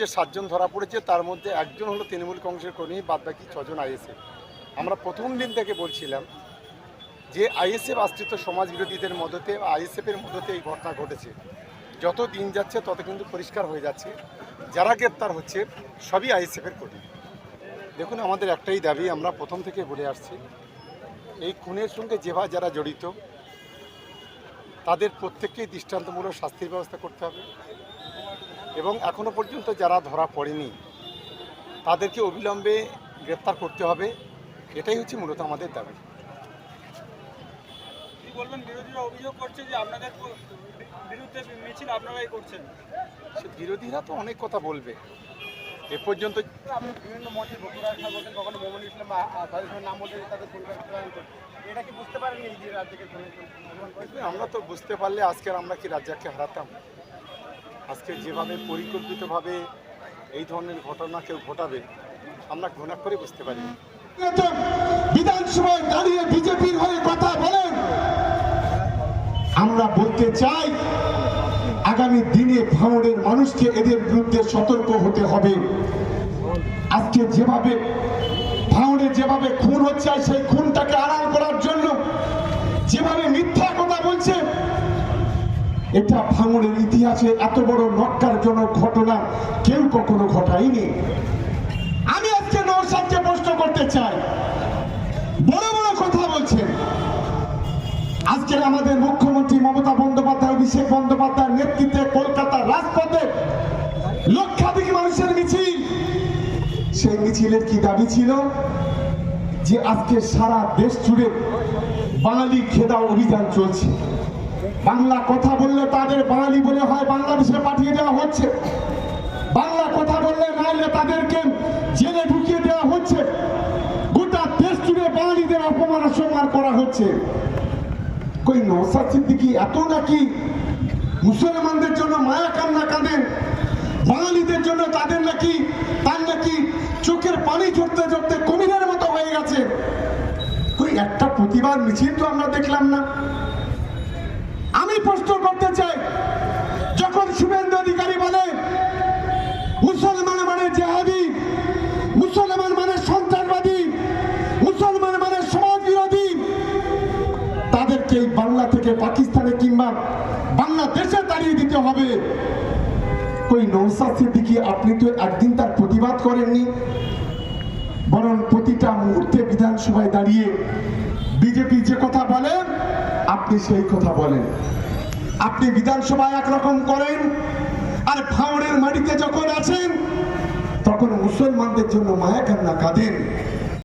যে সাতজন ধরা পড়েছে, তার মধ্যে একজন হলো তৃণমূল কংগ্রেসের কর্মী, বাদবাকি ছজন আইএসএফ। আমরা প্রথম দিন থেকে বলছিলাম যে আইএসএফ আশ্রিত সমাজ বিরোধীদের মদতে, আইএসএফের মদতে এই ঘটনা ঘটেছে। যত দিন যাচ্ছে, তত কিন্তু পরিষ্কার হয়ে যাচ্ছে। যারা গ্রেপ্তার হচ্ছে, সবই আইএসএফের কর্মী। দেখুন, আমাদের একটাই দাবি, আমরা প্রথম থেকে বলে আসছি, এই খুনের সঙ্গে যেভাবে যারা জড়িত, তাদের প্রত্যেককেই দৃষ্টান্তমূলক শাস্তির ব্যবস্থা করতে হবে। এবং এখনও পর্যন্ত যারা ধরা পড়েনি তাদেরকে অবিলম্বে গ্রেপ্তার করতে হবে। এটাই হচ্ছে মূলত আমাদের দাবি। বলবেন? বিরোধীরা অভিযোগ করছে যে আপনাদের বিরুদ্ধে মিছিল আপনারাই করছেন। বিরোধীরা তো অনেক কথা বলবে। এ পর্যন্ত বিভিন্ন মঞ্চে বলছেন কখনো মোহাম্মদ ইসলাম বা তাদের নাম বলে তাদের এটা কি বুঝতে পারেননি যে রাজ্যকে আমরা তো বুঝতে পারলে আজকের আমরা কি রাজ্যকে হারাতাম? আজকে যেভাবে পরিকল্পিতভাবে এই ধরনের ঘটনা কেউ ঘটাবে, আমরা ঘৃণা করে বুঝতে পারি। বিধানসভায় দাঁড়িয়ে বিজেপির হয়ে কথা বলেন। আমরা বলতে চাই, আগামী দিনে ভাঙড়ের মানুষকে এদের বিরুদ্ধে সতর্ক হতে হবে। আজকে যেভাবে ভাঙড়ে যেভাবে খুন হচ্ছে, সেই খুনটাকে এটা ভাঙড়ের ইতিহাসে এত বড় নক্কারজনক ঘটনা কেউ কখনো ঘটায়নি। আমি আজকে নৌসাদকে প্রশ্ন করতে চাই। বড় বড় কথা বলছেন। আজকের আমাদের মুখ্যমন্ত্রী মমতা বন্দ্যোপাধ্যায়, অভিষেক বন্দ্যোপাধ্যায়ের নেতৃত্বে কলকাতার রাজপথে লক্ষাধিক মানুষের মিছিল। সেই মিছিলের কি দাবি ছিল? যে আজকে সারা দেশ জুড়ে বাঙালি খেদা অভিযান চলছে। বাংলা কথা বললে তাদের বাঙালি বলে হয়, বাংলাদেশে পাঠিয়ে দেওয়া হচ্ছে। বাংলা কথা বললে নাইলে তাদেরকে জেলে ঢুকিয়ে দেওয়া হচ্ছে। গোটা দেশ জুড়ে বাঙালিদের অপমান অসম্মান করা হচ্ছে। কই নৌসাদ সিদ্দিকি, এত নাকি মুসলমানদের জন্য মায়া কান্না কাঁদেন? বাঙালিদের জন্য তাদের নাকি, তার নাকি চোখের পানি ঝরতে ঝরতে কমিনের মতো হয়ে গেছে? কই একটা প্রতিবাদ মিছিল তো আমরা দেখলাম না। প্রশ্ন করতে চাই যখন শুভেন্দু অধিকারী বলে, মুসলমান মানে জেহাদি, মুসলমান মানে সন্ত্রাসবাদী, মুসলমান মানে সমাজ বিরোধী তাদেরকে বাংলা থেকে পাকিস্তানে কিংবা বাংলাদেশে তাড়িয়ে দিতে হবে। কই নৌসাদ সিদ্দিকি, আপনি তো একদিন তার প্রতিবাদ করেননি। বরং প্রতিটা মুহূর্তে বিধানসভায় দাঁড়িয়ে বিজেপি যে কথা বলেন আপনি সেই কথা বলেন। আপনি বিধানসভায় একরকম করেন, আর ভাঙড়ের মাটিতে যখন আছেন, তখন মুসলমানদের জন্য মায়া কান্না কাঁদেন।